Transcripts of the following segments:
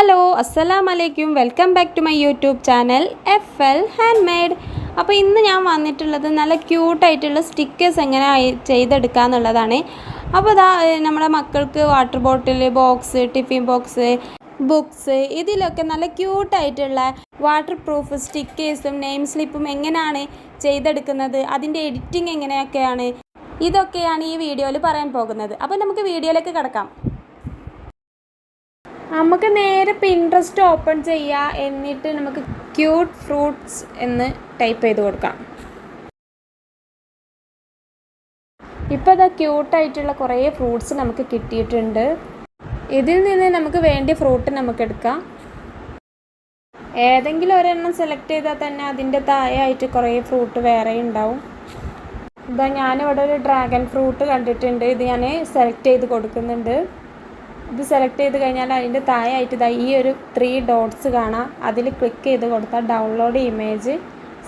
Hello അസ്സലാം അലൈക്കും welcome back to my YouTube channel F L handmade അപ്പോൾ ഇന്ന് ഞാൻ വന്നിട്ടുള്ളത് നല്ല ക്യൂട്ടായിട്ടുള്ള സ്റ്റിക്കേഴ്സ് എങ്ങനെ ചെയ്തെടുക്കുക എന്നുള്ളതാണ് അപ്പോൾ ഇതാ നമ്മുടെ മക്കൾക്ക് water bottle box tiffin box books ഇതിലൊക്കെ നല്ല ക്യൂട്ടായിട്ടുള്ള വാട്ടർ പ്രൂഫ് സ്റ്റിക്കേഴ്സും നെയിം സ്ലിപ്പും എങ്ങനെയാണ് ചെയ്തെടുക്കുന്നത് അതിന്റെ എഡിറ്റിംഗ് എങ്ങനെയൊക്കെയാണ് ഇതൊക്കെയാണ് ഈ വീഡിയോയിൽ പറയാൻ പോകുന്നത്. അപ്പോൾ നമുക്ക് വീഡിയോയിലേക്ക് കിടക്കാം. നമുക്ക് നേരെ പിൻട്രസ്റ്റ് ഓപ്പൺ ചെയ്യുക എന്നിട്ട് നമുക്ക് ക്യൂട്ട് ഫ്രൂട്ട്സ് എന്ന് ടൈപ്പ് ചെയ്ത് കൊടുക്കാം. ഇപ്പോൾ അത് ക്യൂട്ടായിട്ടുള്ള കുറേ ഫ്രൂട്ട്സ് നമുക്ക് കിട്ടിയിട്ടുണ്ട്. ഇതിൽ നിന്ന് നമുക്ക് വേണ്ടിയ ഫ്രൂട്ട് നമുക്ക് എടുക്കാം. ഏതെങ്കിലും ഒരെണ്ണം സെലക്ട് ചെയ്താൽ തന്നെ അതിന്റെ താഴെയായിട്ട് കുറേ ഫ്രൂട്ട് വേറെ ഉണ്ടാവും. ഇതാ ഞാനിവിടെ ഒരു ഡ്രാഗൺ ഫ്രൂട്ട് കണ്ടിട്ടുണ്ട്. ഇത് ഞാൻ സെലക്ട് ചെയ്ത് കൊടുക്കുന്നുണ്ട്. ഇത് സെലക്ട് ചെയ്ത് കഴിഞ്ഞാൽ അതിന്റെ താഴെയായിട്ട് ഇതാ ഈ ഒരു ത്രീ ഡോട്ട്സ് കാണാം. അതിൽ ക്ലിക്ക് ചെയ്ത് കൊടുത്താൽ ഡൗൺലോഡ് ഇമേജ്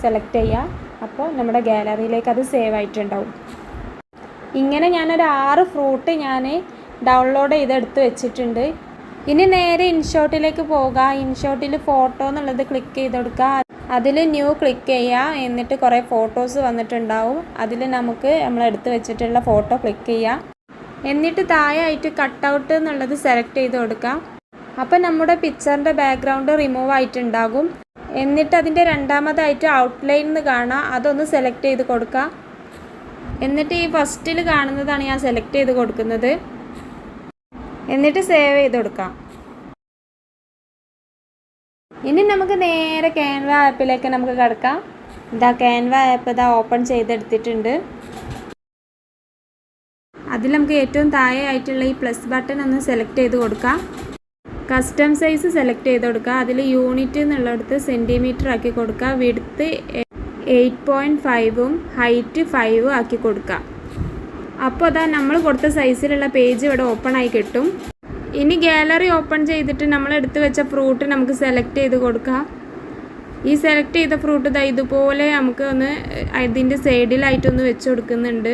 സെലക്ട് ചെയ്യാം. അപ്പോൾ നമ്മുടെ ഗാലറിയിലേക്ക് അത് സേവ് ആയിട്ടുണ്ടാവും. ഇങ്ങനെ ഞാനൊരു ആറ് ഫ്രൂട്ട് ഞാൻ ഡൗൺലോഡ് ചെയ്ത് എടുത്ത് വെച്ചിട്ടുണ്ട്. ഇനി നേരെ ഇൻഷോട്ടിലേക്ക് പോകുക ഇൻഷോട്ടിൽ ഫോട്ടോ എന്നുള്ളത് ക്ലിക്ക് ചെയ്ത് കൊടുക്കുക അതിൽ ന്യൂ ക്ലിക്ക് ചെയ്യുക എന്നിട്ട് കുറേ ഫോട്ടോസ് വന്നിട്ടുണ്ടാവും. അതിൽ നമുക്ക് നമ്മൾ എടുത്ത് വെച്ചിട്ടുള്ള ഫോട്ടോ ക്ലിക്ക് ചെയ്യുക എന്നിട്ട് താഴെയായിട്ട് കട്ടൗട്ട് എന്നുള്ളത് സെലക്ട് ചെയ്ത് കൊടുക്കാം. അപ്പോൾ നമ്മുടെ പിക്ചറിന്റെ ബാക്ക്ഗ്രൗണ്ട് റിമൂവ് ആയിട്ടുണ്ടാകും. എന്നിട്ട് അതിന്റെ രണ്ടാമതായിട്ട് ഔട്ട്ലൈൻ എന്ന് കാണാം അതൊന്ന് സെലക്ട് ചെയ്ത് കൊടുക്കുക എന്നിട്ട് ഈ ഫസ്റ്റിൽ കാണുന്നതാണ് ഞാൻ സെലക്ട് ചെയ്ത് കൊടുക്കുന്നത്. എന്നിട്ട് സേവ് ചെയ്ത് കൊടുക്കാം. ഇനി നമുക്ക് നേരെ ക്യാൻവ ആപ്പിലേക്ക് നമുക്ക് കിടക്കാം. ഇതാ ക്യാൻവ ആപ്പ് ഇതാ ഓപ്പൺ ചെയ്തെടുത്തിട്ടുണ്ട്. അതിൽ നമുക്ക് ഏറ്റവും താഴെ ആയിട്ടുള്ള ഈ പ്ലസ് ബട്ടൺ ഒന്ന് സെലക്ട് ചെയ്ത് കൊടുക്കാം. കസ്റ്റം സൈസ് സെലക്ട് ചെയ്ത് കൊടുക്കുക അതിൽ യൂണിറ്റ് എന്നുള്ളിടത്ത് സെന്റിമീറ്റർ ആക്കി കൊടുക്കുക വിടുത്ത് എയ്റ്റ് പോയിന്റ് ഫൈവും ഹൈറ്റ് ഫൈവും ആക്കി കൊടുക്കുക അപ്പോൾ അതാ നമ്മൾ കൊടുത്ത സൈസിലുള്ള പേജ് ഇവിടെ ഓപ്പൺ ആയി കിട്ടും. ഇനി ഗാലറി ഓപ്പൺ ചെയ്തിട്ട് നമ്മൾ എടുത്തു വെച്ച ഫ്രൂട്ട് നമുക്ക് സെലക്ട് ചെയ്ത് കൊടുക്കാം. ഈ സെലക്ട് ചെയ്ത ഫ്രൂട്ട് ഇതാ ഇതുപോലെ നമുക്ക് ഒന്ന് അതിന്റെ സൈഡിലായിട്ടൊന്ന് വെച്ച് കൊടുക്കുന്നുണ്ട്.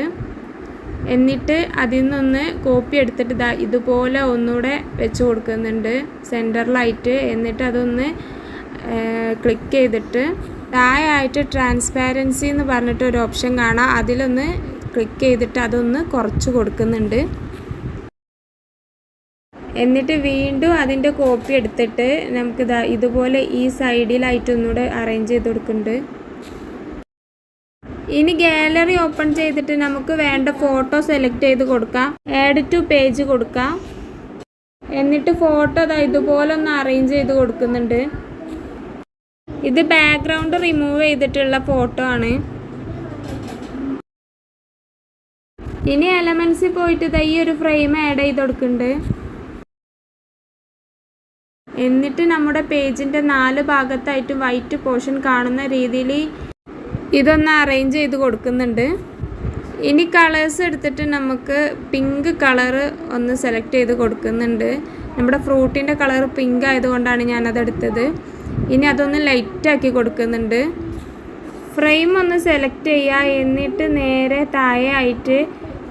എന്നിട്ട് അതിൽ നിന്നൊന്ന് കോപ്പി എടുത്തിട്ട് ഇതാ ഇതുപോലെ ഒന്നുകൂടെ വെച്ച് കൊടുക്കുന്നുണ്ട് സെന്ററിലായിട്ട് എന്നിട്ട് അതൊന്ന് ക്ലിക്ക് ചെയ്തിട്ട് താഴെയായിട്ട് ട്രാൻസ്പാരൻസി എന്ന് പറഞ്ഞിട്ട് ഒരു ഓപ്ഷൻ കാണാം. അതിലൊന്ന് ക്ലിക്ക് ചെയ്തിട്ട് അതൊന്ന് കുറച്ച് കൊടുക്കുന്നുണ്ട്. എന്നിട്ട് വീണ്ടും അതിന്റെ കോപ്പി എടുത്തിട്ട് നമുക്കിതാ ഇതുപോലെ ഈ സൈഡിലായിട്ട് ഒന്നുകൂടെ അറേഞ്ച് ചെയ്ത് കൊടുക്കുന്നുണ്ട്. ഇനി ഗാലറി ഓപ്പൺ ചെയ്തിട്ട് നമുക്ക് വേണ്ട ഫോട്ടോ സെലക്ട് ചെയ്ത് കൊടുക്കാം. ആഡ് ടു പേജ് കൊടുക്കാം. എന്നിട്ട് ഫോട്ടോ ദാ ഇതുപോലെ ഒന്ന് അറേഞ്ച് ചെയ്ത് കൊടുക്കുന്നുണ്ട്. ഇത് ബാക്ക്ഗ്രൗണ്ട് റിമൂവ് ചെയ്തിട്ടുള്ള ഫോട്ടോ ആണ്. ഇനി എലമെൻസിൽ പോയിട്ട് ദാ ഈ ഒരു ഫ്രെയിം ആഡ് ചെയ്ത് കൊടുക്കുന്നുണ്ട്. എന്നിട്ട് നമ്മുടെ പേജിന്റെ നാല് ഭാഗത്തായിട്ട് വൈറ്റ് പോർഷൻ കാണുന്ന രീതിയിൽ ഇതൊന്ന് അറേഞ്ച് ചെയ്ത് കൊടുക്കുന്നുണ്ട്. ഇനി കളേഴ്സ് എടുത്തിട്ട് നമുക്ക് പിങ്ക് കളറ് ഒന്ന് സെലക്ട് ചെയ്ത് കൊടുക്കുന്നുണ്ട്. നമ്മുടെ ഫ്രൂട്ടിന്റെ കളർ പിങ്ക് ആയതുകൊണ്ടാണ് ഞാനതെടുത്തത് ഇനി അതൊന്ന് ലൈറ്റാക്കി കൊടുക്കുന്നുണ്ട്. ഫ്രെയിം ഒന്ന് സെലക്ട് ചെയ്യുക. എന്നിട്ട് നേരെ താഴെ ആയിട്ട്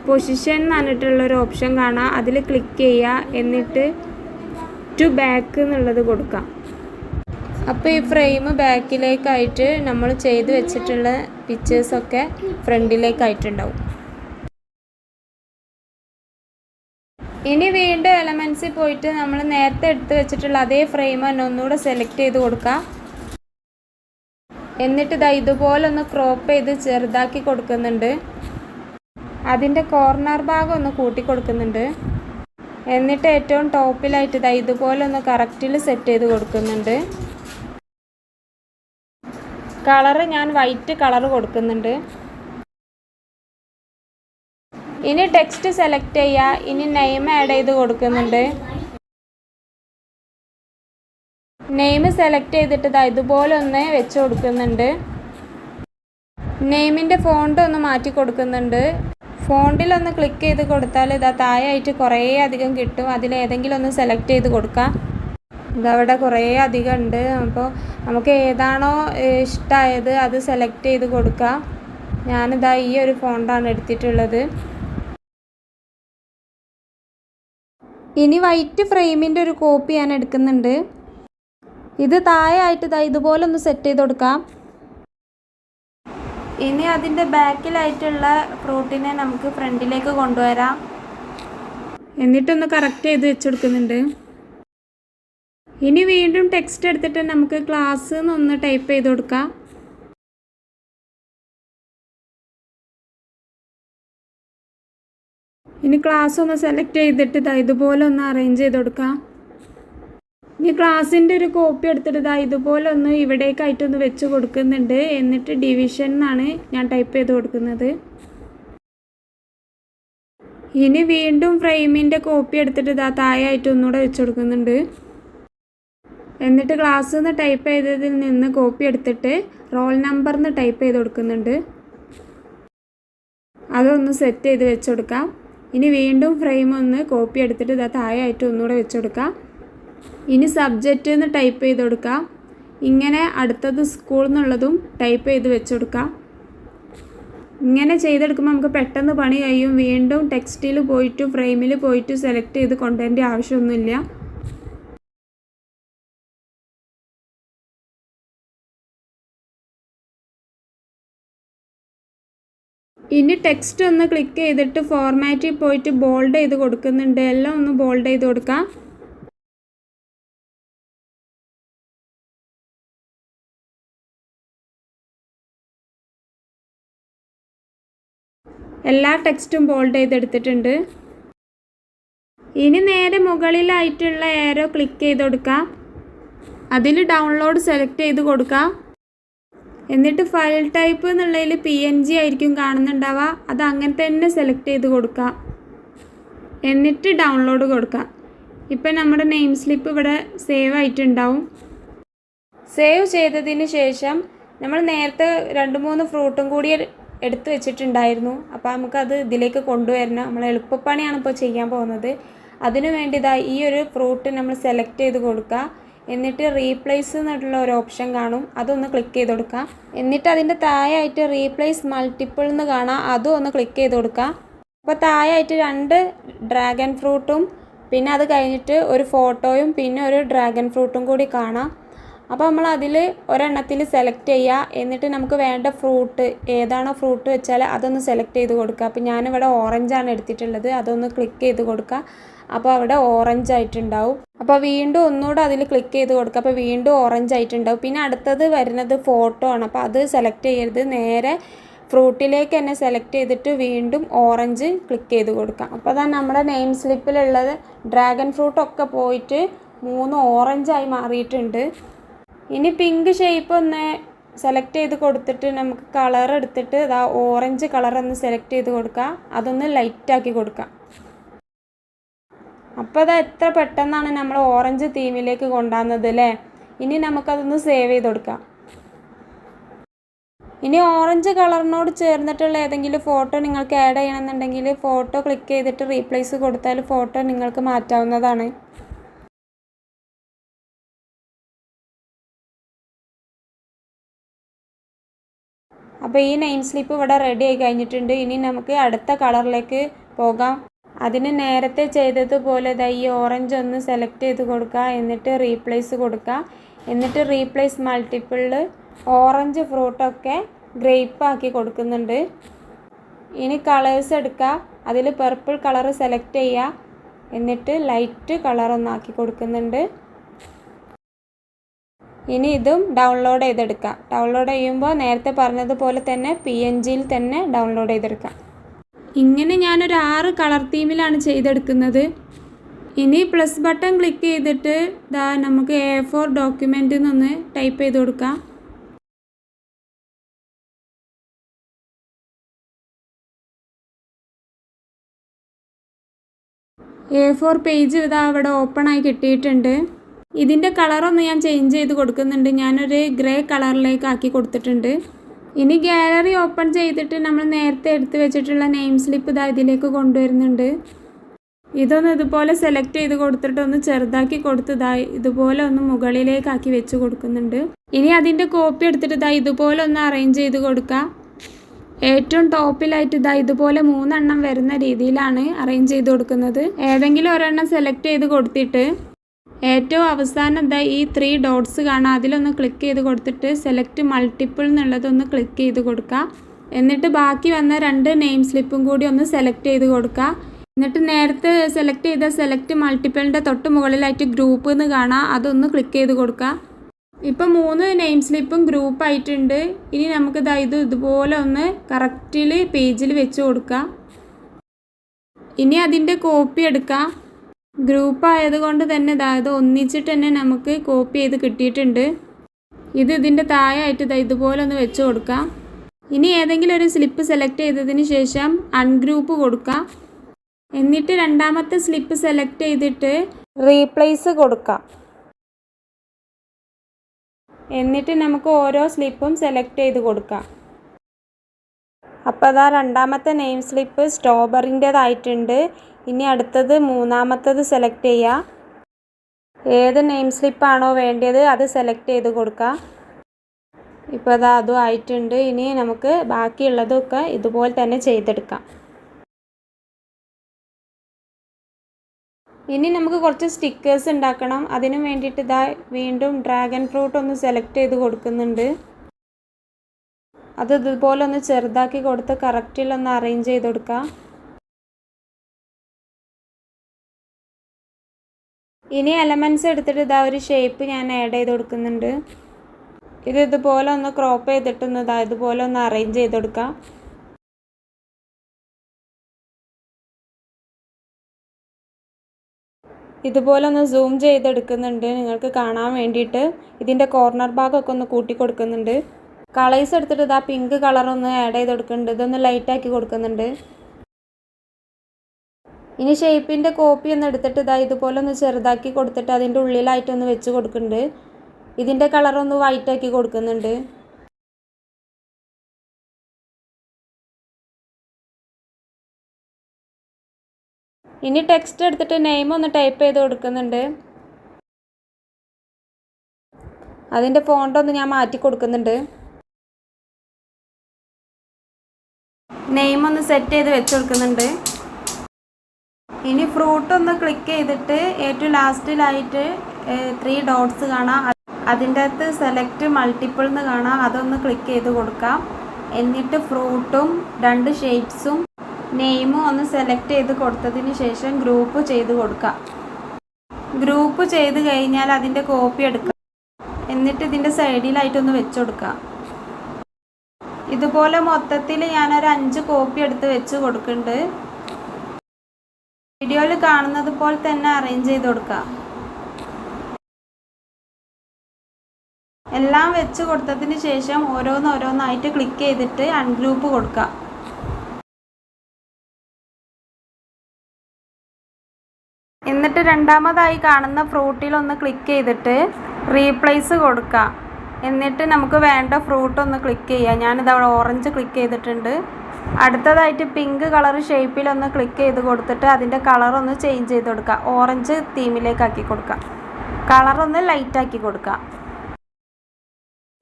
പൊസിഷൻ എന്ന് പറഞ്ഞിട്ടുള്ളൊരു ഓപ്ഷൻ കാണാം അതിൽ ക്ലിക്ക് ചെയ്യുക. എന്നിട്ട് ടു ബാക്ക് എന്നുള്ളത് കൊടുക്കാം. അപ്പോൾ ഈ ഫ്രെയിം ബാക്കിലേക്കായിട്ട് നമ്മൾ ചെയ്ത് വെച്ചിട്ടുള്ള പിക്ചേഴ്സൊക്കെ ഫ്രണ്ടിലേക്കായിട്ടുണ്ടാവും. ഇനി വീണ്ടും എലമെൻസിൽ പോയിട്ട് നമ്മൾ നേരത്തെ എടുത്ത് വെച്ചിട്ടുള്ള അതേ ഫ്രെയിം തന്നെ ഒന്നുകൂടെ സെലക്ട് ചെയ്ത് കൊടുക്കാം. എന്നിട്ട് ഇതാ ഇതുപോലെ ഒന്ന് ക്രോപ്പ് ചെയ്ത് ചെറുതാക്കി കൊടുക്കുന്നുണ്ട്. അതിന്റെ കോർണർ ഭാഗം ഒന്ന് കൂട്ടി കൊടുക്കുന്നുണ്ട്. എന്നിട്ട് ഏറ്റവും ടോപ്പിലായിട്ട് ഇതാ ഇതുപോലെ ഒന്ന് കറക്റ്റിൽ സെറ്റ് ചെയ്ത് കൊടുക്കുന്നുണ്ട്. കളറ് ഞാൻ വൈറ്റ് കളർ കൊടുക്കുന്നുണ്ട്. ഇനി ടെക്സ്റ്റ് സെലക്ട് ചെയ്യുക ഇനി നെയിം ആഡ് ചെയ്ത് കൊടുക്കുന്നുണ്ട്. നെയിം സെലക്ട് ചെയ്തിട്ട് ഇതാ ഇതുപോലെ ഒന്ന് വെച്ച് കൊടുക്കുന്നുണ്ട്. നെയിമിന്റെ ഫോണ്ട് ഒന്ന് മാറ്റി കൊടുക്കുന്നുണ്ട്. ഫോണ്ടിലൊന്ന് ക്ലിക്ക് ചെയ്ത് കൊടുത്താൽ ഇതാ താഴെ ആയിട്ട് കുറേ അധികം കിട്ടും. അതിലേതെങ്കിലും ഒന്ന് സെലക്ട് ചെയ്ത് കൊടുക്കാം. ഇതവിടെ കുറേ അധികം ഉണ്ട് അപ്പോൾ നമുക്ക് ഏതാണോ ഇഷ്ടമായത് അത് സെലക്ട് ചെയ്ത് കൊടുക്കാം. ഞാനിതാ ഈ ഒരു ഫോണ്ടാണ് എടുത്തിട്ടുള്ളത്. ഇനി വൈറ്റ് ഫ്രെയിമിന്റെ ഒരു കോപ്പി ഞാൻ എടുക്കുന്നുണ്ട്. ഇത് താഴെ ആയിട്ട് ഇതാ ഇതുപോലെ ഒന്ന് സെറ്റ് ചെയ്ത് കൊടുക്കാം. ഇനി അതിന്റെ ബാക്കിലായിട്ടുള്ള ഫ്രൂട്ടിനെ നമുക്ക് ഫ്രണ്ടിലേക്ക് കൊണ്ടുവരാം. എന്നിട്ടൊന്ന് കറക്റ്റ് ചെയ്ത് വെച്ചെടുക്കുന്നുണ്ട് ഇനി വീണ്ടും ടെക്സ്റ്റ് എടുത്തിട്ട് നമുക്ക് ക്ലാസ് എന്നൊന്ന് ടൈപ്പ് ചെയ്ത് കൊടുക്കാം. ഇനി ക്ലാസ് ഒന്ന് സെലക്ട് ചെയ്തിട്ട് ഇതാ ഇതുപോലെ ഒന്ന് അറേഞ്ച് ചെയ്ത് കൊടുക്കാം. ഇനി ക്ലാസ്സിന്റെ ഒരു കോപ്പി എടുത്തിട്ട് ഇതാ ഇതുപോലെ ഒന്ന് ഇവിടേക്കായിട്ടൊന്ന് വെച്ച് കൊടുക്കുന്നുണ്ട്. എന്നിട്ട് ഡിവിഷൻ എന്നാണ് ഞാൻ ടൈപ്പ് ചെയ്ത് കൊടുക്കുന്നത്. ഇനി വീണ്ടും ഫ്രെയിമിന്റെ കോപ്പി എടുത്തിട്ട് ഇതാ താഴെയായിട്ട് ഒന്നുകൂടെ വെച്ച് കൊടുക്കുന്നുണ്ട്. എന്നിട്ട് ക്ലാസ് എന്ന് ടൈപ്പ് ചെയ്തതിൽ നിന്ന് കോപ്പി എടുത്തിട്ട് റോൾ നമ്പർ എന്ന് ടൈപ്പ് ചെയ്ത് കൊടുക്കുന്നുണ്ട്. അതൊന്ന് സെറ്റ് ചെയ്ത് വെച്ച് കൊടുക്കാം. ഇനി വീണ്ടും ഫ്രെയിം ഒന്ന് കോപ്പി എടുത്തിട്ട് ഇതാ താഴെയായിട്ട് ഒന്നുകൂടെ വെച്ച് കൊടുക്കാം. ഇനി സബ്ജക്റ്റ് എന്ന് ടൈപ്പ് ചെയ്ത് കൊടുക്കാം. ഇങ്ങനെ അടുത്തത് സ്കൂൾ എന്നുള്ളതും ടൈപ്പ് ചെയ്ത് വെച്ച് കൊടുക്കാം. ഇങ്ങനെ ചെയ്തെടുക്കുമ്പോൾ നമുക്ക് പെട്ടെന്ന് പണി കഴിയും. വീണ്ടും ടെക്സ്റ്റിൽ പോയിട്ട് ഫ്രെയിമിൽ പോയിട്ട് സെലക്ട് ചെയ്ത് കൊണ്ടുവരേണ്ട ആവശ്യമൊന്നുമില്ല. ഇനി ടെക്സ്റ്റ് ഒന്ന് ക്ലിക്ക് ചെയ്തിട്ട് ഫോർമാറ്റിൽ പോയിട്ട് ബോൾഡ് ചെയ്ത് കൊടുക്കുന്നുണ്ട്. എല്ലാം ഒന്ന് ബോൾഡ് ചെയ്ത് കൊടുക്കാം. എല്ലാ ടെക്സ്റ്റും ബോൾഡ് ചെയ്തെടുത്തിട്ടുണ്ട്. ഇനി നേരെ മുകളിലായിട്ടുള്ള ഏരോ ക്ലിക്ക് ചെയ്ത് കൊടുക്കാം. അതിൽ ഡൗൺലോഡ് സെലക്ട് ചെയ്ത് കൊടുക്കാം. എന്നിട്ട് ഫയൽ ടൈപ്പ് എന്നുള്ളതിൽ പി എൻ ജി ആയിരിക്കും കാണുന്നുണ്ടാവുക. അത് അങ്ങനെ തന്നെ സെലക്ട് ചെയ്ത് കൊടുക്കുക. എന്നിട്ട് ഡൗൺലോഡ് കൊടുക്കുക. ഇപ്പം നമ്മുടെ നെയിം സ്ലിപ്പ് ഇവിടെ സേവ് ആയിട്ടുണ്ടാവും. സേവ് ചെയ്തതിന് ശേഷം നമ്മൾ നേരത്തെ രണ്ട് മൂന്ന് ഫ്രൂട്ടും കൂടി എടുത്ത് വെച്ചിട്ടുണ്ടായിരുന്നു. അപ്പോൾ നമുക്കത് ഇതിലേക്ക് കൊണ്ടുവരണം. നമ്മൾ എളുപ്പപ്പണിയാണ് ഇപ്പോൾ ചെയ്യാൻ പോകുന്നത്. അതിനു വേണ്ടി ഈ ഒരു ഫ്രൂട്ട് നമ്മൾ സെലക്ട് ചെയ്ത് കൊടുക്കുക. എന്നിട്ട് റീപ്ലേസ് എന്നിട്ടുള്ള ഒരു ഓപ്ഷൻ കാണും. അതൊന്ന് ക്ലിക്ക് ചെയ്ത് കൊടുക്കുക എന്നിട്ട് അതിന്റെ താഴെയായിട്ട് റീപ്ലേസ് മൾട്ടിപ്പിൾ എന്ന് കാണാം. അതും ഒന്ന് ക്ലിക്ക് ചെയ്ത് കൊടുക്കുക അപ്പോൾ താഴെയായിട്ട് രണ്ട് ഡ്രാഗൺ ഫ്രൂട്ടും പിന്നെ അത് കഴിഞ്ഞിട്ട് ഒരു ഫോട്ടോയും പിന്നെ ഒരു ഡ്രാഗൺ ഫ്രൂട്ടും കൂടി കാണാം. അപ്പോൾ നമ്മൾ അതിൽ ഒരെണ്ണത്തിൽ സെലക്ട് ചെയ്യുക എന്നിട്ട് നമുക്ക് വേണ്ട ഫ്രൂട്ട് ഏതാണോ ഫ്രൂട്ട് വെച്ചാൽ അതൊന്ന് സെലക്ട് ചെയ്ത് കൊടുക്കുക അപ്പോൾ ഞാനിവിടെ ഓറഞ്ചാണ് എടുത്തിട്ടുള്ളത്. അതൊന്ന് ക്ലിക്ക് ചെയ്ത് കൊടുക്കുക അപ്പോൾ അവിടെ ഓറഞ്ച് ആയിട്ടുണ്ടാവും. അപ്പോൾ വീണ്ടും ഒന്നുകൂടെ അതിൽ ക്ലിക്ക് ചെയ്ത് കൊടുക്കുക അപ്പോൾ വീണ്ടും ഓറഞ്ച് ആയിട്ടുണ്ടാവും. പിന്നെ അടുത്തത് വരുന്നത് ഫോട്ടോ ആണ്. അപ്പോൾ അത് സെലക്ട് ചെയ്യരുത്. നേരെ ഫ്രൂട്ടിലേക്ക് തന്നെ സെലക്ട് ചെയ്തിട്ട് വീണ്ടും ഓറഞ്ച് ക്ലിക്ക് ചെയ്ത് കൊടുക്കാം. അപ്പോൾ അതാണ് നമ്മുടെ നെയിം സ്ലിപ്പിലുള്ളത് ഡ്രാഗൺ ഫ്രൂട്ടൊക്കെ പോയിട്ട് മൂന്ന് ഓറഞ്ചായി മാറിയിട്ടുണ്ട്. ഇനി പിങ്ക് ഷേപ്പ് ഒന്ന് സെലക്ട് ചെയ്ത് കൊടുത്തിട്ട് നമുക്ക് കളർ എടുത്തിട്ട് ഇതാ ഓറഞ്ച് കളർ ഒന്ന് സെലക്ട് ചെയ്ത് കൊടുക്കുക അതൊന്ന് ലൈറ്റാക്കി കൊടുക്കാം. അപ്പോൾ അത് എത്ര പെട്ടെന്നാണ് നമ്മൾ ഓറഞ്ച് തീമിലേക്ക് കൊണ്ടുവന്നത് അല്ലേ ഇനി നമുക്കതൊന്ന് സേവ് ചെയ്ത് കൊടുക്കാം. ഇനി ഓറഞ്ച് കളറിനോട് ചേർന്നിട്ടുള്ള ഏതെങ്കിലും ഫോട്ടോ നിങ്ങൾക്ക് ആഡ് ചെയ്യണമെന്നുണ്ടെങ്കിൽ ഫോട്ടോ ക്ലിക്ക് ചെയ്തിട്ട് റീപ്ലേസ് കൊടുത്താൽ ഫോട്ടോ നിങ്ങൾക്ക് മാറ്റാവുന്നതാണ്. അപ്പോൾ ഈ നെയിം സ്ലിപ്പ് ഇവിടെ റെഡി ആയി കഴിഞ്ഞിട്ടുണ്ട്. ഇനി നമുക്ക് അടുത്ത കളറിലേക്ക് പോകാം. അതിന് നേരത്തെ ചെയ്തതുപോലെ ദാ ഈ ഓറഞ്ച് ഒന്ന് സെലക്ട് ചെയ്ത് കൊടുക്കുക എന്നിട്ട് റീപ്ലേസ് കൊടുക്കുക എന്നിട്ട് റീപ്ലേസ് മൾട്ടിപ്പിളിൽ ഓറഞ്ച് ഫ്രൂട്ടൊക്കെ ഗ്രേപ്പ് ആക്കി കൊടുക്കുന്നുണ്ട്. ഇനി കളേഴ്സ് എടുക്കുക അതിൽ പർപ്പിൾ കളർ സെലക്ട് ചെയ്യുക എന്നിട്ട് ലൈറ്റ് കളർ ഒന്നാക്കി കൊടുക്കുന്നുണ്ട്. ഇനി ഇതും ഡൗൺലോഡ് ചെയ്തെടുക്കാം. ഡൗൺലോഡ് ചെയ്യുമ്പോൾ നേരത്തെ പറഞ്ഞതുപോലെ തന്നെ പി എൻ ജിയിൽ തന്നെ ഡൗൺലോഡ് ചെയ്തെടുക്കാം. ഇങ്ങനെ ഞാനൊരു ആറ് കളർ തീമിലാണ് ചെയ്തെടുക്കുന്നത്. ഇനി പ്ലസ് ബട്ടൺ ക്ലിക്ക് ചെയ്തിട്ട് ദാ നമുക്ക് എ ഫോർ ഡോക്യുമെന്റ് എന്നൊന്ന് ടൈപ്പ് ചെയ്ത് കൊടുക്കാം. എ ഫോർ പേജ് ഇതാ അവിടെ ഓപ്പൺ ആയി കിട്ടിയിട്ടുണ്ട്. ഇതിന്റെ കളറൊന്ന് ഞാൻ ചേഞ്ച് ചെയ്ത് കൊടുക്കുന്നുണ്ട്. ഞാനൊരു ഗ്രേ കളറിലേക്ക് ആക്കി കൊടുത്തിട്ടുണ്ട്. ഇനി ഗാലറി ഓപ്പൺ ചെയ്തിട്ട് നമ്മൾ നേരത്തെ എടുത്തു വെച്ചിട്ടുള്ള നെയിം സ്ലിപ്പ് ഇതാ ഇതിലേക്ക് കൊണ്ടുവരുന്നുണ്ട്. ഇതൊന്ന് ഇതുപോലെ സെലക്ട് ചെയ്ത് കൊടുത്തിട്ട് ഒന്ന് ചെറുതാക്കി കൊടുത്തതായി ഇതാ ഇതുപോലെ ഒന്ന് മുകളിലേക്കാക്കി വെച്ച് കൊടുക്കുന്നുണ്ട്. ഇനി അതിന്റെ കോപ്പി എടുത്തിട്ട് ഇതാ ഇതുപോലെ ഒന്ന് അറേഞ്ച് ചെയ്ത് കൊടുക്കുക ഏറ്റവും ടോപ്പിലായിട്ട് ഇതാ ഇതുപോലെ മൂന്നെണ്ണം വരുന്ന രീതിയിലാണ് അറേഞ്ച് ചെയ്ത് കൊടുക്കുന്നത്. ഏതെങ്കിലും ഒരെണ്ണം സെലക്ട് ചെയ്ത് കൊടുത്തിട്ട് ഏറ്റവും അവസാനം എന്താ ഈ ത്രീ ഡോട്ട്സ് കാണാം. അതിലൊന്ന് ക്ലിക്ക് ചെയ്ത് കൊടുത്തിട്ട് സെലക്ട് മൾട്ടിപ്പിൾ എന്നുള്ളതൊന്ന് ക്ലിക്ക് ചെയ്ത് കൊടുക്കുക എന്നിട്ട് ബാക്കി വന്ന രണ്ട് നെയിം സ്ലിപ്പും കൂടി ഒന്ന് സെലക്ട് ചെയ്ത് കൊടുക്കുക എന്നിട്ട് നേരത്തെ സെലക്ട് ചെയ്ത സെലക്ട് മൾട്ടിപ്പിളിന്റെ തൊട്ട് മുകളിലായിട്ട് ഗ്രൂപ്പ് എന്ന് കാണാം. അതൊന്ന് ക്ലിക്ക് ചെയ്ത് കൊടുക്കുക ഇപ്പം മൂന്ന് നെയിം സ്ലിപ്പും ഗ്രൂപ്പ് ആയിട്ടുണ്ട്. ഇനി നമുക്ക് ഇതാ ഇത് ഇതുപോലെ ഒന്ന് കറക്റ്റിൽ പേജിൽ വെച്ച് കൊടുക്കുക ഇനി അതിന്റെ കോപ്പി എടുക്കാം. ഗ്രൂപ്പ് ആയതുകൊണ്ട് തന്നെ ദാ ഇത് ഒന്നിച്ചിട്ട് തന്നെ നമുക്ക് കോപ്പി ചെയ്ത് കിട്ടിയിട്ടുണ്ട്. ഇത് ഇതിന്റെ താഴെയായിട്ട് ഇതാ ഇതുപോലെ ഒന്ന് വെച്ച് കൊടുക്കാം. ഇനി ഏതെങ്കിലും ഒരു സ്ലിപ്പ് സെലക്ട് ചെയ്തതിന് ശേഷം അൺഗ്രൂപ്പ് കൊടുക്കാം. എന്നിട്ട് രണ്ടാമത്തെ സ്ലിപ്പ് സെലക്ട് ചെയ്തിട്ട് റീപ്ലേസ് കൊടുക്കാം. എന്നിട്ട് നമുക്ക് ഓരോ സ്ലിപ്പും സെലക്ട് ചെയ്ത് കൊടുക്കാം. അപ്പോൾ അതാ രണ്ടാമത്തെ നെയിം സ്ലിപ്പ് സ്ട്രോബറിന്റേതായിട്ടുണ്ട് ഇനി അടുത്തത് മൂന്നാമത്തത് സെലക്ട് ചെയ്യുക ഏത് നെയിം സ്ലിപ്പാണോ വേണ്ടത് അത് സെലക്ട് ചെയ്ത് കൊടുക്കുക ഇപ്പോൾ അത് അതും ആയിട്ടുണ്ട്. ഇനി നമുക്ക് ബാക്കിയുള്ളതൊക്കെ ഇതുപോലെ തന്നെ ചെയ്തെടുക്കാം. ഇനി നമുക്ക് കുറച്ച് സ്റ്റിക്കേഴ്സ് ഉണ്ടാക്കണം. അതിനു വേണ്ടിയിട്ട് ഇതാ വീണ്ടും ഡ്രാഗൺ ഫ്രൂട്ട് ഒന്ന് സെലക്ട് ചെയ്ത് കൊടുക്കുന്നുണ്ട്. അത് ഇതുപോലെ ഒന്ന് ചെറുതാക്കി കൊടുത്ത് കറക്റ്റിലൊന്ന് അറേഞ്ച് ചെയ്ത് കൊടുക്കാം. ഇനി എലമെന്റ്സ് എടുത്തിട്ട് ഇതാ ഒരു ഷേപ്പ് ഞാൻ ആഡ് ചെയ്ത് കൊടുക്കുന്നുണ്ട്. ഇത് ഇതുപോലെ ഒന്ന് ക്രോപ്പ് ചെയ്തിട്ടൊന്ന് ഇതാ ഇതുപോലെ ഒന്ന് അറേഞ്ച് ചെയ്ത് കൊടുക്കാം. ഇതുപോലെ ഒന്ന് സൂം ചെയ്തെടുക്കുന്നുണ്ട് നിങ്ങൾക്ക് കാണാൻ വേണ്ടിയിട്ട് ഇതിന്റെ കോർണർ ഭാഗമൊക്കെ ഒന്ന് കൂട്ടി കൊടുക്കുന്നുണ്ട്. കളേഴ്സ് എടുത്തിട്ട് ഇതാ പിങ്ക് കളർ ഒന്ന് ആഡ് ചെയ്ത് കൊടുക്കുന്നുണ്ട്. ഇതൊന്ന് ലൈറ്റാക്കി കൊടുക്കുന്നുണ്ട്. ഇനി ഷേപ്പിന്റെ കോപ്പി ഒന്ന് എടുത്തിട്ട് ഇതാ ഇതുപോലെ ഒന്ന് ചെറുതാക്കി കൊടുത്തിട്ട് അതിന്റെ ഉള്ളിലായിട്ടൊന്ന് വെച്ച് കൊടുക്കുന്നുണ്ട്. ഇതിന്റെ കളറൊന്ന് ഒന്ന് വൈറ്റ് ആക്കി കൊടുക്കുന്നുണ്ട്. ഇനി ടെക്സ്റ്റ് എടുത്തിട്ട് നെയിം ഒന്ന് ടൈപ്പ് ചെയ്ത് കൊടുക്കുന്നുണ്ട്. അതിന്റെ ഫോണ്ടൊന്ന് ഞാൻ മാറ്റി കൊടുക്കുന്നുണ്ട്. നെയിം ഒന്ന് സെറ്റ് ചെയ്ത് വെച്ച് കൊടുക്കുന്നുണ്ട്. ഇനി ഫ്രൂട്ട് ഒന്ന് ക്ലിക്ക് ചെയ്തിട്ട് ഏറ്റവും ലാസ്റ്റിലായിട്ട് ത്രീ ഡോട്ട്സ് കാണാം. അതിന്റെ അകത്ത് സെലക്ട് മൾട്ടിപ്പിൾ എന്ന് കാണാം. അതൊന്ന് ക്ലിക്ക് ചെയ്ത് കൊടുക്കാം. എന്നിട്ട് ഫ്രൂട്ടും രണ്ട് ഷേപ്സും നെയിമും ഒന്ന് സെലക്ട് ചെയ്ത് കൊടുത്തതിന് ശേഷം ഗ്രൂപ്പ് ചെയ്ത് കൊടുക്കാം. ഗ്രൂപ്പ് ചെയ്ത് കഴിഞ്ഞാൽ അതിന്റെ കോപ്പി എടുക്കാം. എന്നിട്ട് ഇതിന്റെ സൈഡിലായിട്ടൊന്ന് വെച്ച് കൊടുക്കാം. ഇതുപോലെ മൊത്തത്തിൽ ഞാനൊരു അഞ്ച് കോപ്പി എടുത്ത് വെച്ച് കൊടുക്കുന്നുണ്ട്. വീഡിയോയിൽ കാണുന്നത് പോലെ തന്നെ അറേഞ്ച് ചെയ്ത് കൊടുക്കാം. എല്ലാം വെച്ച് കൊടുത്തതിന് ശേഷം ഓരോന്നോരോന്നായിട്ട് ക്ലിക്ക് ചെയ്തിട്ട് അൺഗ്രൂപ്പ് കൊടുക്കുക എന്നിട്ട് രണ്ടാമതായി കാണുന്ന ഫ്രൂട്ടിൽ ഒന്ന് ക്ലിക്ക് ചെയ്തിട്ട് റീപ്ലേസ് കൊടുക്കുക എന്നിട്ട് നമുക്ക് വേണ്ട ഫ്രൂട്ട് ഒന്ന് ക്ലിക്ക് ചെയ്യാം. ഞാനിത് അവിടെ ഓറഞ്ച് ക്ലിക്ക് ചെയ്തിട്ടുണ്ട്. അടുത്തതായിട്ട് പിങ്ക് കളർ ഷേപ്പിലൊന്ന് ക്ലിക്ക് ചെയ്ത് കൊടുത്തിട്ട് അതിന്റെ കളർ ഒന്ന് ചേഞ്ച് ചെയ്ത് കൊടുക്കുക ഓറഞ്ച് തീമിലേക്ക് ആക്കി കൊടുക്കുക കളർ ഒന്ന് ലൈറ്റ് ആക്കി കൊടുക്കുക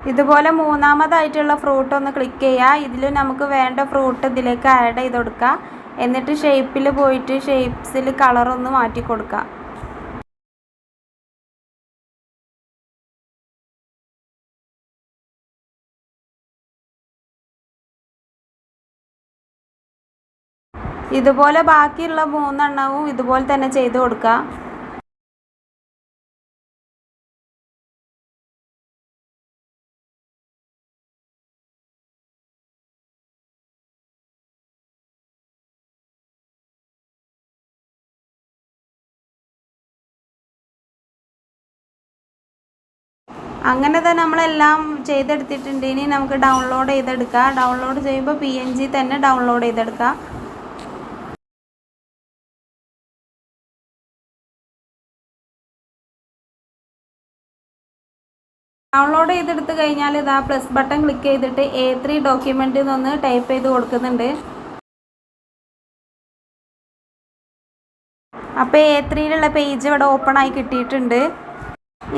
ഇതുപോലെ മൂന്നാമതായിട്ടുള്ള ഫ്രൂട്ട് ഒന്ന് ക്ലിക്ക് ചെയ്യുക ഇതിൽ നമുക്ക് വേണ്ട ഫ്രൂട്ട് ഇതിലേക്ക് ആഡ് ചെയ്ത് കൊടുക്കുക എന്നിട്ട് ഷേപ്പിൽ പോയിട്ട് ഷേപ്സിൽ കളറൊന്ന് മാറ്റി കൊടുക്കുക ഇതുപോലെ ബാക്കിയുള്ള മൂന്നെണ്ണവും ഇതുപോലെ തന്നെ ചെയ്ത് കൊടുക്കുക അങ്ങനെ തന്നെ നമ്മളെല്ലാം ചെയ്തെടുത്തിട്ടുണ്ട്. ഇനി നമുക്ക് ഡൗൺലോഡ് ചെയ്തെടുക്കാം. ഡൗൺലോഡ് ചെയ്യുമ്പോൾ പി എൻ ജി തന്നെ ഡൗൺലോഡ് ചെയ്തെടുക്കാം. ഡൗൺലോഡ് ചെയ്തെടുത്ത് കഴിഞ്ഞാൽ ഇതാ പ്ലസ് ബട്ടൺ ക്ലിക്ക് ചെയ്തിട്ട് എ ത്രീ ഡോക്യുമെന്റ് നിന്ന് ടൈപ്പ് ചെയ്ത് കൊടുക്കുന്നുണ്ട്. അപ്പോൾ എ ത്രീയിലുള്ള പേജ് ഇവിടെ ഓപ്പൺ ആയി കിട്ടിയിട്ടുണ്ട്.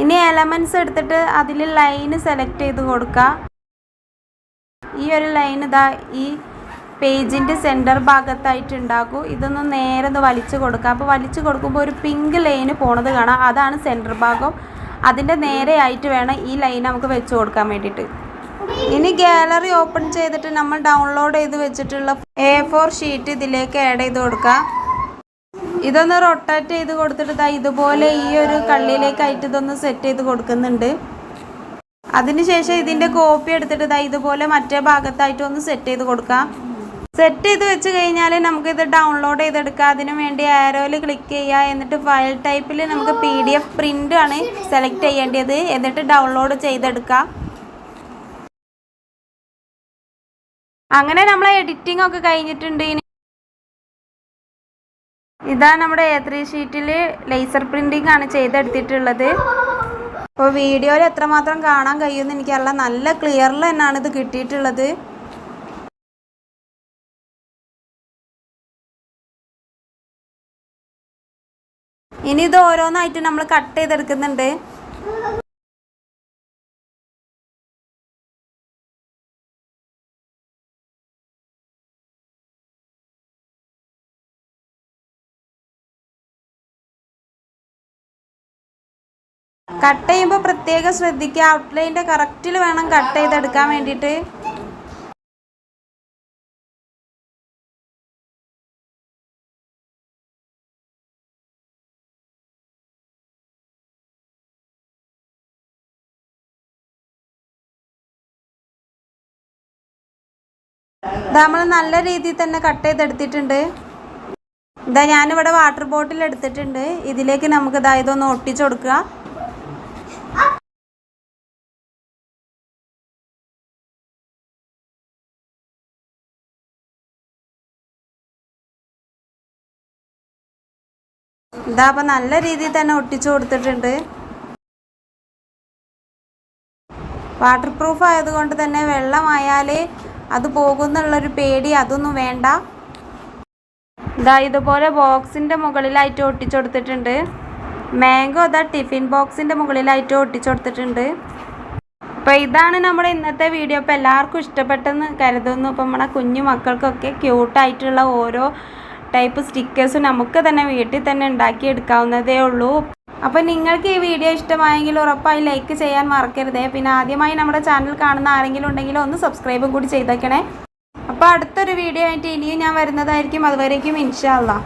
ഇനി എലമെന്റ്സ് എടുത്തിട്ട് അതിൽ ലൈന് സെലക്ട് ചെയ്ത് കൊടുക്കുക ഈ ഒരു ലൈൻ ഇതാ ഈ പേജിന്റെ സെന്റർ ഭാഗത്തായിട്ട് ഉണ്ടാക്കും. ഇതൊന്ന് നേരെ ഒന്ന് വലിച്ചു കൊടുക്കുക അപ്പോൾ വലിച്ചു കൊടുക്കുമ്പോൾ ഒരു പിങ്ക് ലൈന് പോണത് കാണാം. അതാണ് സെന്റർ ഭാഗം. അതിന്റെ നേരെയായിട്ട് വേണം ഈ ലൈൻ നമുക്ക് വെച്ച് കൊടുക്കാൻ വേണ്ടിയിട്ട്. ഇനി ഗാലറി ഓപ്പൺ ചെയ്തിട്ട് നമ്മൾ ഡൗൺലോഡ് ചെയ്ത് വെച്ചിട്ടുള്ള എ ഫോർ ഷീറ്റ് ഇതിലേക്ക് ആഡ് ചെയ്ത് കൊടുക്കാം. ഇതൊന്ന് റൊട്ടേറ്റ് ചെയ്ത് കൊടുത്തിട്ട് ഇതുപോലെ ഈ ഒരു കള്ളിയിലേക്കായിട്ട് ഇതൊന്ന് സെറ്റ് ചെയ്ത് കൊടുക്കുന്നുണ്ട്. അതിനുശേഷം ഇതിന്റെ കോപ്പി എടുത്തിട്ട് ഇതുപോലെ മറ്റേ ഭാഗത്തായിട്ട് ഒന്ന് സെറ്റ് ചെയ്ത് കൊടുക്കാം. സെറ്റ് ചെയ്ത് വെച്ച് കഴിഞ്ഞാൽ നമുക്കിത് ഡൗൺലോഡ് ചെയ്തെടുക്കാം. അതിനു വേണ്ടി ആരോയിൽ ക്ലിക്ക് ചെയ്യുക. എന്നിട്ട് ഫയൽ ടൈപ്പിൽ നമുക്ക് പി ഡി എഫ് പ്രിന്റ് ആണ് സെലക്ട് ചെയ്യേണ്ടത്. എന്നിട്ട് ഡൗൺലോഡ് ചെയ്തെടുക്കാം. അങ്ങനെ നമ്മൾ എഡിറ്റിംഗ് ഒക്കെ കഴിഞ്ഞിട്ടുണ്ട്. ഇനി ഇതാ നമ്മുടെ എ ത്രീ ഷീറ്റിൽ ലേസർ പ്രിന്റിംഗ് ആണ് ചെയ്തെടുത്തിട്ടുള്ളത്. അപ്പോൾ വീഡിയോയിൽ എത്രമാത്രം കാണാൻ കഴിയുമെന്ന് എനിക്കറിയില്ല. നല്ല ക്ലിയറിൽ തന്നെയാണ് ഇത് കിട്ടിയിട്ടുള്ളത്. ഇനി ഇത് ഓരോന്നായിട്ട് നമ്മൾ കട്ട് ചെയ്തെടുക്കുന്നുണ്ട്. കട്ട് ചെയ്യുമ്പോൾ പ്രത്യേകം ശ്രദ്ധിക്കുക. ഔട്ട്ലൈന്റെ കറക്റ്റിൽ വേണം കട്ട് ചെയ്തെടുക്കാൻ വേണ്ടിയിട്ട്. നമ്മൾ നല്ല രീതിയിൽ തന്നെ കട്ട് ചെയ്തെടുത്തിട്ടുണ്ട്. ഇതാ ഞാനിവിടെ വാട്ടർ ബോട്ടിൽ എടുത്തിട്ടുണ്ട്. ഇതിലേക്ക് നമുക്ക് ഇതാ ഇതൊന്ന് ഒട്ടിച്ചു കൊടുക്കുക. ഇതാ അപ്പം നല്ല രീതിയിൽ തന്നെ ഒട്ടിച്ചു കൊടുത്തിട്ടുണ്ട്. വാട്ടർ പ്രൂഫ് ആയതുകൊണ്ട് തന്നെ വെള്ളമായാൽ അത് പോകുന്നുള്ളൊരു പേടി അതൊന്നും വേണ്ട. ഇതാ ഇതുപോലെ ബോക്സിന്റെ മുകളിലായിട്ട് ഒട്ടിച്ചു കൊടുത്തിട്ടുണ്ട് മാംഗോ ഇതാ ടിഫിൻ ബോക്സിന്റെ മുകളിലായിട്ട് ഒട്ടിച്ചു കൊടുത്തിട്ടുണ്ട് അപ്പോൾ ഇതാണ് നമ്മുടെ ഇന്നത്തെ വീഡിയോ. അപ്പോൾ എല്ലാവർക്കും ഇഷ്ടപ്പെട്ടെന്ന് കരുതുന്നു. അപ്പോൾ നമ്മുടെ കുഞ്ഞു മക്കൾക്കൊക്കെ ക്യൂട്ടായിട്ടുള്ള ഓരോ ടൈപ്പ് സ്റ്റിക്കേഴ്സ് നമുക്ക് തന്നെ വീട്ടിൽ തന്നെ ഉണ്ടാക്കിയെടുക്കാവുന്നതേ ഉള്ളൂ. അപ്പോൾ നിങ്ങൾക്ക് ഈ വീഡിയോ ഇഷ്ടമായെങ്കിൽ ഉറപ്പായി ലൈക്ക് ചെയ്യാൻ മറക്കരുതേ. പിന്നെ ആദ്യമായി നമ്മുടെ ചാനൽ കാണുന്ന ആരെങ്കിലും ഉണ്ടെങ്കിൽ ഒന്ന് സബ്സ്ക്രൈബും കൂടി ചെയ്തേക്കണേ. അപ്പോൾ അടുത്തൊരു വീഡിയോ ആയിട്ട് ഇനിയും ഞാൻ വരുന്നതായിരിക്കും. അതുവരേക്കും ഇൻഷാ അള്ളാ.